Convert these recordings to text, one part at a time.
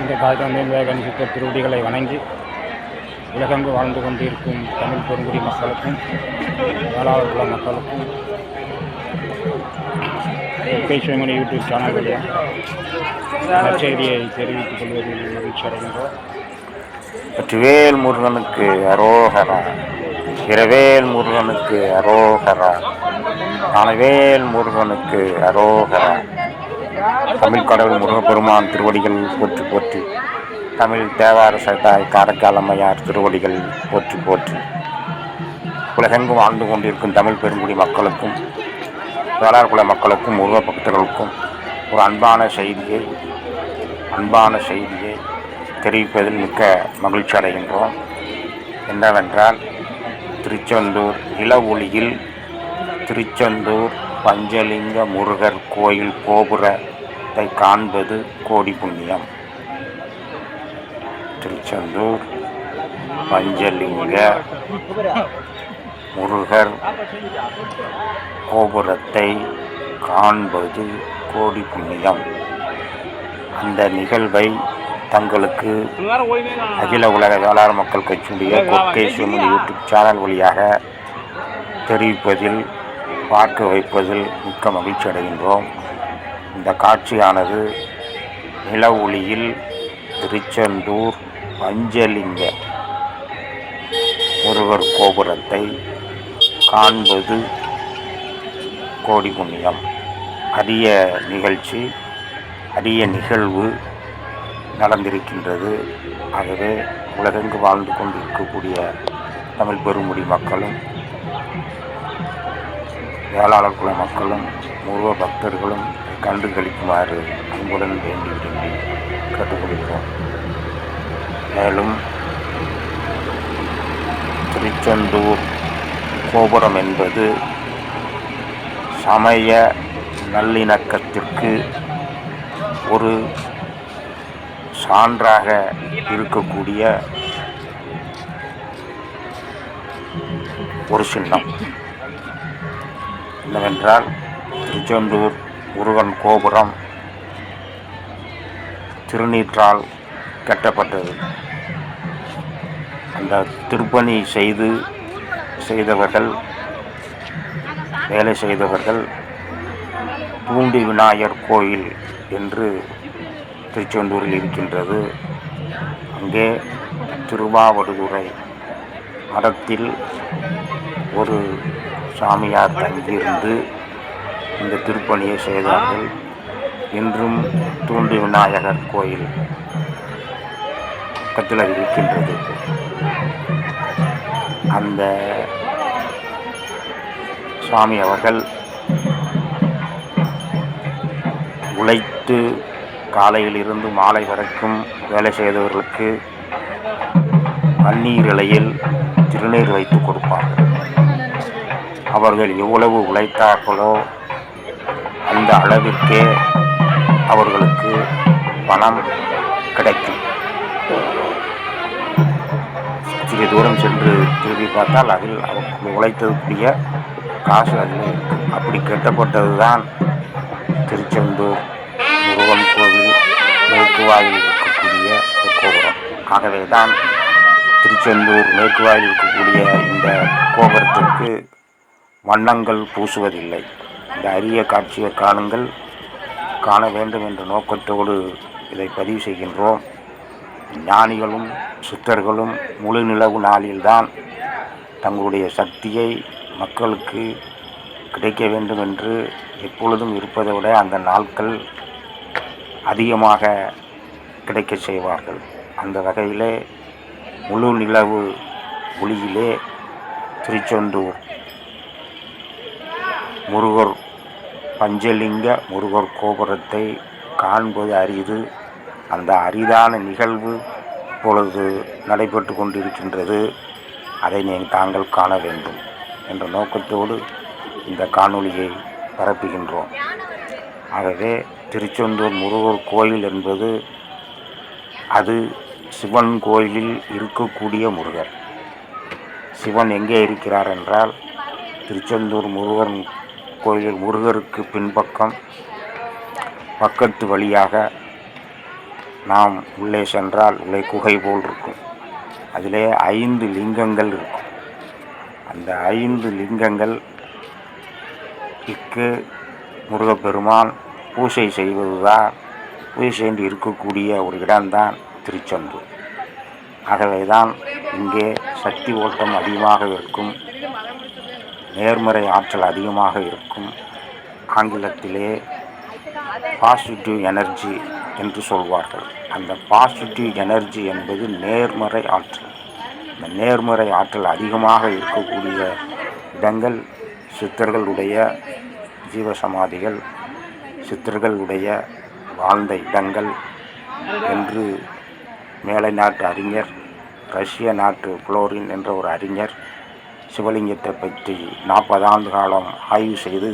இந்த காலத்தில் விவேகன் சித்தர் திருவடிகளை வணங்கி உலகெங்கு வாழ்ந்து கொண்டிருக்கும் தமிழ் பெருங்குடி மக்களுக்கும் வேளாளர் உள்ள மக்களுக்கும் பேசுவமணி யூடியூப் சேனல் வழியாக செய்தியை தெரிவித்துக் கொள்வதில் மகிழ்ச்சி அடைகின்றோம். வெற்றிவேல் முருகனுக்கு அரோகரா இரவேல் முருகனுக்கு அரோகரா ஞானவேல் முருகனுக்கு அரோகரா. தமிழ் கடவுள் முருகப்பெருமான் திருவடிகள் போற்றி போற்றி. தமிழ் தேவார சட்டாய் காரைக்கால் அம்மையார் திருவடிகள் போற்றி போற்றி. உலகெங்கும் வாழ்ந்து கொண்டிருக்கும் தமிழ் பெருங்குடி மக்களுக்கும் வேளாண் குல மக்களுக்கும் முருக பக்தர்களுக்கும் ஒரு அன்பான செய்தியை அன்பான செய்தியை தெரிவிப்பதில் மிக்க மகிழ்ச்சி அடைகின்றோம். என்னவென்றால் திருச்செந்தூர் இள ஒளியில் திருச்செந்தூர் பஞ்சலிங்க முருகர் கோயில் கோபுர தெய்வத்தை காண்பது கோடி புண்ணியம். திருச்செந்தூர் பஞ்சலிங்க முருகர் கோபுரத்தை காண்பது கோடி புண்ணியம். அந்த நிகழ்வை தங்களுக்கு அகில உலக வேளாண் மக்கள் கட்சியுடைய கொக்கை சிவமணி யூடியூப் சேனல் வழியாக தெரிவிப்பதில் பார்க்க வைப்பதில் மிக்க மகிழ்ச்சி அடைகின்றோம். இந்த காட்சியானது நில ஒளியில் திருச்செந்தூர் பஞ்சலிங்க முருகர் கோபுரத்தை காண்பது கோடி புண்ணியம் அரிய நிகழ்ச்சி அரிய நிகழ்வு நடந்திருக்கின்றது. ஆகவே உலகெங்கு வாழ்ந்து கொண்டிருக்கக்கூடிய தமிழ் பெருமுடி மக்களும் வேளாளர் குல மக்களும் முருக பக்தர்களும் கண்டு கழிக்குமாறு அன்புடன் வேண்டி விரும்பி கற்றுக்கொள்கிறோம் மேலும் திருச்செந்தூர் கோபுரம் என்பது சமய நல்லிணக்கத்திற்கு ஒரு சான்றாக இருக்கக்கூடிய ஒரு சின்னம். என்னவென்றால் திருச்செந்தூர் முருகன் கோபுரம் திருநீற்றால் கட்டப்பட்டது. அந்த திருப்பணி செய்து செய்தவர்கள் வேலை செய்தவர்கள் பூண்டி விநாயகர் கோயில் என்று திருச்செந்தூரில் இருக்கின்றது. அங்கே திருவாவடுதுறை மடத்தில் ஒரு சாமியார் தங்கியிருந்து இந்த திருப்பணியை செய்தார்கள். இன்றும் தூண்டி விநாயகர் கோயில் பக்கத்தில் இருக்கின்றது. அந்த சுவாமி அவர்கள் உழைத்து காலையிலிருந்து மாலை வரைக்கும் வேலை செய்தவர்களுக்கு பன்னீர் இலையில் திருநீர் வைத்து கொடுப்பார்கள். அவர்கள் எவ்வளவு உழைத்தார்களோ அந்த அளவிற்கே அவர்களுக்கு பணம் கிடைக்கும். சிறிய தூரம் சென்று திரும்பி பார்த்தால் அதில் அவர்கள் உழைத்ததுக்குரிய காசு அதில் இருக்கும் அப்படி கட்டப்பட்டது தான் திருச்செந்தூர் முருகன் கோவில் மேற்கு வாயில் இருக்கக்கூடிய கோபுரம். ஆகவே தான் திருச்செந்தூர் மேற்கு வாயில் இருக்கக்கூடிய இந்த கோபுரத்திற்கு வண்ணங்கள் பூசுவதில்லை. இந்த அரிய காட்சியை காணுங்கள் காண வேண்டும் என்ற நோக்கத்தோடு இதை பதிவு செய்கின்றோம். ஞானிகளும் சித்தர்களும் முழு நிலவு நாளில்தான் தங்களுடைய சக்தியை மக்களுக்கு கிடைக்க வேண்டும் என்று எப்பொழுதும் இருப்பதை விட அந்த நாட்கள் அதிகமாக கிடைக்க செய்வார்கள். அந்த வகையிலே முழு நிலவு ஒளியிலே திருச்செந்தூர் முருகர் பஞ்சலிங்க முருகர் கோபுரத்தை காண்பது அரிது. அந்த அரிதான நிகழ்வு இப்பொழுது நடைபெற்று கொண்டிருக்கின்றது. அதை நீங்கள் தாங்கள் காண வேண்டும் என்ற நோக்கத்தோடு இந்த காணொளியை பரப்புகின்றோம். ஆகவே திருச்செந்தூர் முருகர் கோயில் என்பது அது சிவன் கோயிலில் இருக்கக்கூடிய முருகர். சிவன் எங்கே இருக்கிறார் என்றால் திருச்செந்தூர் முருகன் கோயில் முருகருக்கு பின்பக்கம் பக்கத்து வழியாக நாம் உள்ளே சென்றால் உள்ளே குகை போல் இருக்கும். அதிலே ஐந்து லிங்கங்கள் இருக்கும். அந்த ஐந்து லிங்கங்கள் இக்கு முருகப்பெருமான் பூஜை செய்வதுதான் பூஜை செய்து இருக்கக்கூடிய ஒரு இடம்தான் திருச்செந்தூர். ஆகவே தான் இங்கே சக்தி ஓட்டம் அதிகமாக இருக்கும். நேர்மறை ஆற்றல் அதிகமாக இருக்கும் ஆங்கிலத்திலே பாசிட்டிவ் எனர்ஜி என்று சொல்வார்கள். அந்த பாசிட்டிவ் எனர்ஜி என்பது நேர்மறை ஆற்றல். இந்த நேர்மறை ஆற்றல் அதிகமாக இருக்கக்கூடிய இடங்கள் சித்தர்களுடைய ஜீவசமாதிகள் சித்தர்களுடைய வாழ்ந்த இடங்கள் என்று மேலை நாட்டு அறிஞர் ரஷ்ய நாட்டு புளோரின் என்ற ஒரு அறிஞர் சிவலிங்கத்தை பற்றி நாற்பது ஆண்டு காலம் ஆய்வு செய்து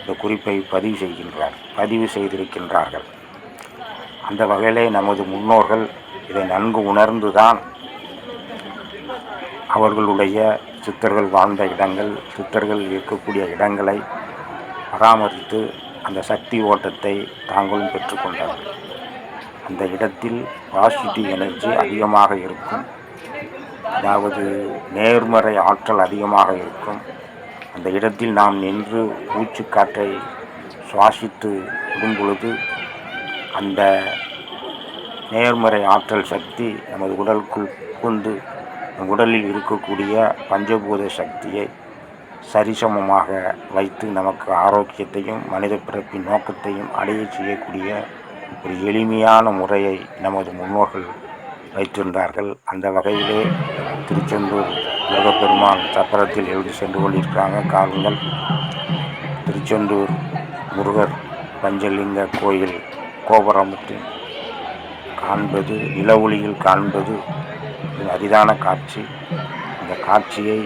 இந்த குறிப்பை பதிவு செய்கின்றார் பதிவு செய்திருக்கின்றார்கள். அந்த வகையிலே நமது முன்னோர்கள் இதை நன்கு உணர்ந்துதான் அவர்களுடைய சித்தர்கள் வாழ்ந்த இடங்கள் சித்தர்கள் இருக்கக்கூடிய இடங்களை பராமரித்து அந்த சக்தி ஓட்டத்தை தாங்களும் பெற்றுக்கொண்டார்கள் அந்த இடத்தில் பாசிட்டிவ் எனர்ஜி அதிகமாக இருக்கும். அதாவது நேர்மறை ஆற்றல் அதிகமாக இருக்கும். அந்த இடத்தில் நாம் நின்று மூச்சுக்காற்றை சுவாசித்து விடும் பொழுது அந்த நேர்மறை ஆற்றல் சக்தி நமது உடலுக்குள் புகுந்து நம் உடலில் இருக்கக்கூடிய பஞ்சபூத சக்தியை சரிசமமாக வைத்து நமக்கு ஆரோக்கியத்தையும் மனித பிறப்பின் நோக்கத்தையும் அடைய செய்யக்கூடிய ஒரு எளிமையான முறையை நமது முன்னோர்கள் வைத்திருந்தார்கள். அந்த வகையிலே திருச்செந்தூர் முருகப்பெருமான் சக்கரத்தில் எழுதி சென்று கொண்டிருக்கிறாங்க. காலங்கள் திருச்செந்தூர் முருகர் பஞ்சலிங்க கோயில் கோபுரமத்தில் காண்பது நில ஒளியில் காண்பது அரிதான காட்சி. இந்த காட்சியை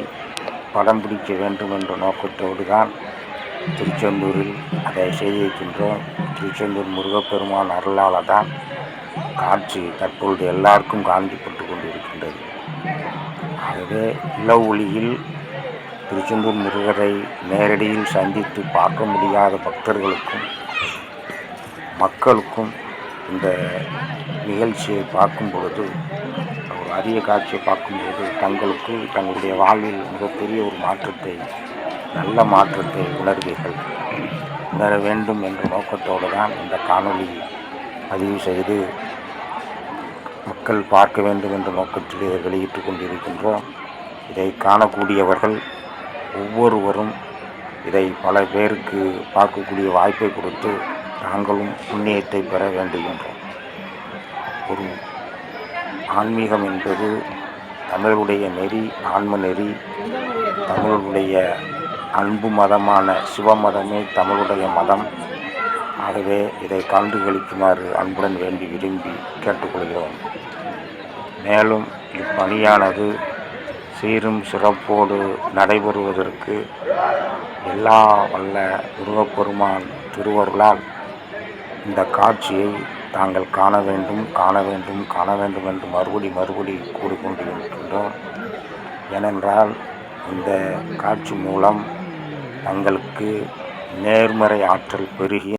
படம் பிடிக்க வேண்டும் என்ற நோக்கத்தோடு தான் திருச்செந்தூரில் அதை செய்திருக்கின்றோம் திருச்செந்தூர் முருகப்பெருமான் அருளால் தான் காட்சி தற்பொழுது எல்லாருக்கும் காண்பிக்கும் எனவே நில ஒளியில் திருச்செந்தூர் முருகரை நேரடியில் சந்தித்து பார்க்க முடியாத பக்தர்களுக்கும் மக்களுக்கும் இந்த நிகழ்ச்சியை பார்க்கும் பொழுது ஒரு அரிய காட்சியை பார்க்கும்போது தங்களுக்கு தங்களுடைய வாழ்வில் மிகப்பெரிய ஒரு மாற்றத்தை நல்ல மாற்றத்தை உணர்வீர்கள். உணர வேண்டும் என்ற நோக்கத்தோடு தான் இந்த காணொளி பதிவு செய்து மக்கள் பார்க்க வேண்டும் என்ற நோக்கத்தில் இதை வெளியிட்டு கொண்டிருக்கின்றோம். இதை காணக்கூடியவர்கள் ஒவ்வொருவரும் இதை பல பேருக்கு பார்க்கக்கூடிய வாய்ப்பை கொடுத்து நாங்களும் புண்ணியத்தை பெற வேண்டுகின்றோம். ஒரு ஆன்மீகம் என்பது தமிழுடைய நெறி ஆன்ம நெறி தமிழுடைய அன்பு மதமான சிவ மதமே தமிழுடைய மதம். ஆகவே இதை கலந்து கழிக்குமாறு அன்புடன் வேண்டி விரும்பி கேட்டுக்கொள்கிறோம். மேலும் இப்பணியானது சீரும் சிறப்போடு நடைபெறுவதற்கு எல்லா வல்ல முருகப்பெருமான் திருவருளால் இந்த காட்சியை தாங்கள் காண வேண்டும் காண வேண்டும் காண வேண்டும் என்று மறுபடி மறுபடி கூறிக்கொண்டிருக்கின்றோம். ஏனென்றால் இந்த காட்சி மூலம் தங்களுக்கு நேர்மறை ஆற்றல் பெருகி